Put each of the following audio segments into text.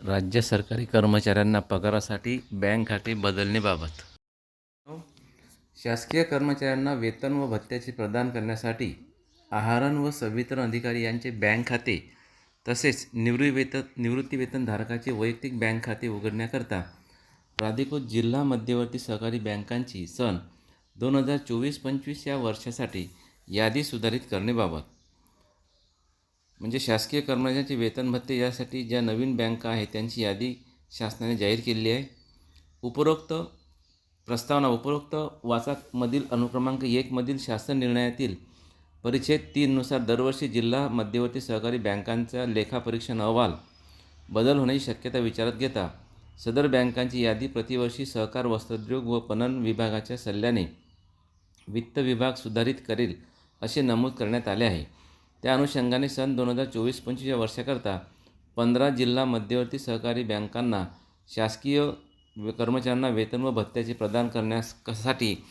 राज्य सरकारी कर्मचाऱ्यांना पगारासाठी बँक खाते बदलणेबाबत शासकीय कर्मचाऱ्यांना वेतन व भत्त्याचे प्रदान करण्यासाठी आहारण व संवितरण अधिकारी यांचे बँक खाते तसेच निवृत्तीवेतन निवृत्तीवेतनधारकाचे वैयक्तिक बँक खाते उघडण्याकरता प्राधिकृत जिल्हा मध्यवर्ती सहकारी बँकांची सन दोन हजार चोवीस पंचवीस या वर्षासाठी यादी सुधारित करणेबाबत म्हणजे शासकीय कर्मचाऱ्यांचे वेतन भत्ते यासाठी ज्या नवीन बँका आहेत त्यांची यादी शासनाने जाहीर केलेली आहे. उपरोक्त प्रस्तावना उपरोक्त वाचामधील अनुक्रमांक एकमधील शासन निर्णयातील परिच्छेद तीननुसार दरवर्षी जिल्हा मध्यवर्ती सहकारी बँकांचा लेखापरीक्षण अहवाल बदल होण्याची शक्यता विचारात घेता सदर बँकांची यादी प्रतिवर्षी सहकार वस्त्रोद्योग व पणन विभागाच्या सल्ल्याने वित्त विभाग सुधारित करेल असे नमूद करण्यात आले आहे. त्या अनुषंगाने सन दोन हजार चोवीस पंचवीस या वर्षाकरता पंधरा जिल्हा मध्यवर्ती सहकारी बँकांना शासकीय कर्मचाऱ्यांना वेतन व भत्त्याचे प्रदान करण्यासाठी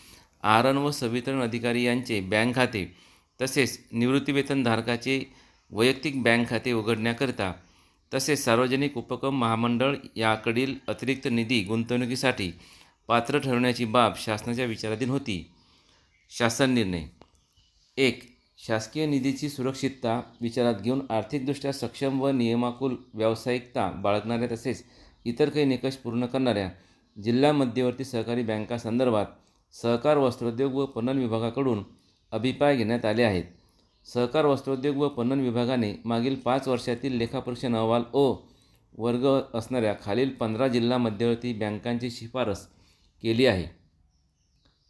आरण व संवितरण अधिकारी यांचे बँक खाते तसेच निवृत्तीवेतनधारकाचे वैयक्तिक बँक खाते उघडण्याकरिता तसेच सार्वजनिक उपक्रम महामंडळ याकडील अतिरिक्त निधी गुंतवणुकीसाठी पात्र ठरवण्याची बाब शासनाच्या विचाराधीन होती. शासन निर्णय. एक शासकीय निधीची सुरक्षितता विचारात घेऊन आर्थिकदृष्ट्या सक्षम व नियमाकुल व्यावसायिकता बाळगणाऱ्या तसेच इतर काही निकष पूर्ण करणाऱ्या जिल्हा मध्यवर्ती सहकारी बँकासंदर्भात सहकार वस्त्रोद्योग व पणन विभागाकडून अभिप्राय घेण्यात आले आहेत. सहकार वस्त्रोद्योग व पणन विभागाने मागील पाच वर्षातील लेखापरीक्षण अहवाल ओ वर्ग असणाऱ्या खालील पंधरा जिल्हा मध्यवर्ती बँकांची शिफारस केली आहे.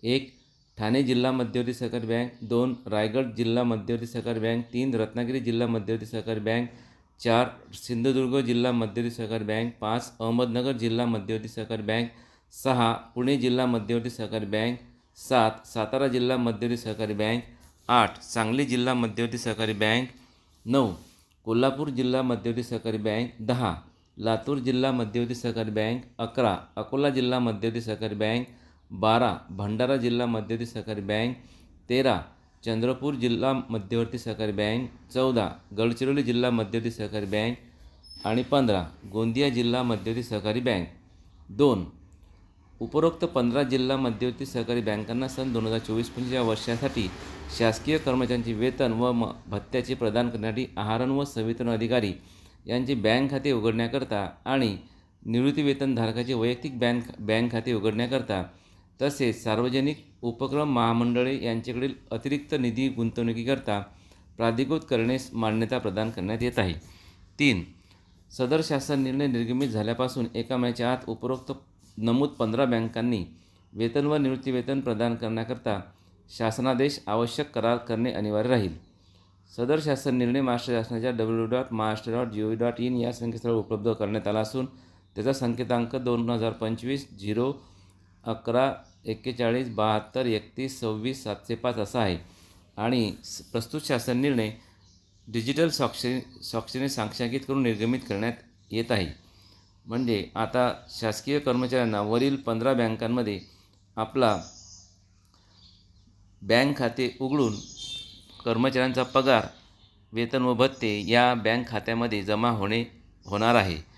एक ठाणे जिल्हा मध्यवर्ती सहकारी बँक दोन रायगड जिल्हा मध्यवर्ती सहकारी बँक तीन रत्नागिरी जिल्हा मध्यवर्ती सहकारी बँक चार सिंधुदुर्ग जिल्हा मध्यवर्ती सहकारी बँक पाच अहमदनगर जिल्हा मध्यवर्ती सहकारी बँक सहा पुणे जिल्हा मध्यवर्ती सहकारी बँक सात सातारा जिल्हा मध्यवर्ती सहकारी बँक आठ सांगली जिल्हा मध्यवर्ती सहकारी बँक नऊ कोल्हापूर जिल्हा मध्यवर्ती सहकारी बँक दहा लातूर जिल्हा मध्यवर्ती सहकारी बँक अकरा अकोला जिल्हा मध्यवर्ती सहकारी बँक बारा भंडारा जिल्हा मध्यवर्ती सहकारी बँक. तेरा चंद्रपूर जिल्हा मध्यवर्ती सहकारी बँक. चौदा गडचिरोली जिल्हा मध्यवर्ती सहकारी बँक. आणि पंधरा गोंदिया जिल्हा मध्यवर्ती सहकारी बँक. दोन उपरोक्त पंधरा जिल्हा मध्यवर्ती सहकारी बँकांना सन दोन हजार चोवीस पंचवीस या वर्षासाठी शासकीय कर्मचाऱ्यांचे वेतन व म भत्त्याचे प्रदान करण्यासाठी आहारण व संवितरण अधिकारी यांचे बँक खाते उघडण्याकरता आणि निवृत्तीवेतनधारकाचे वैयक्तिक बँक बँक खाते उघडण्याकरता तसेच सार्वजनिक उपक्रम महामंडळे यांच्याकडील अतिरिक्त निधी गुंतवणुकीकरता प्राधिकृत करण्यास मान्यता प्रदान करण्यात येत आहे. तीन सदर शासन निर्णय निर्गमित झाल्यापासून एका महिन्याच्या आत उपरोक्त नमूद पंधरा बँकांनी वेतन व निवृत्तीवेतन प्रदान करण्याकरता शासनादेश आवश्यक करार करणे अनिवार्य राहील. सदर शासन निर्णय महाराष्ट्र शासनाच्या W dot Maharashtra dot G O dot in या संकेतस्थळावर उपलब्ध करण्यात आला असून त्याचा संकेतांक दोन हजार पंचवीस झिरो अकरा एक्केचाळीस बहात्तर एकतीस सव्वीस सातशे पाच असा आहे. आणि प्रस्तुत शासन निर्णय डिजिटल स्वाक्षरी स्वाक्षरीने साक्षांकित करून निर्गमित करण्यात येत आहे. म्हणजे आता शासकीय कर्मचाऱ्यांना वरील पंधरा बँकांमध्ये आपला बँक खाते उघडून कर्मचाऱ्यांचा पगार वेतन व भत्ते या बँक खात्यामध्ये जमा होणे होणार आहे.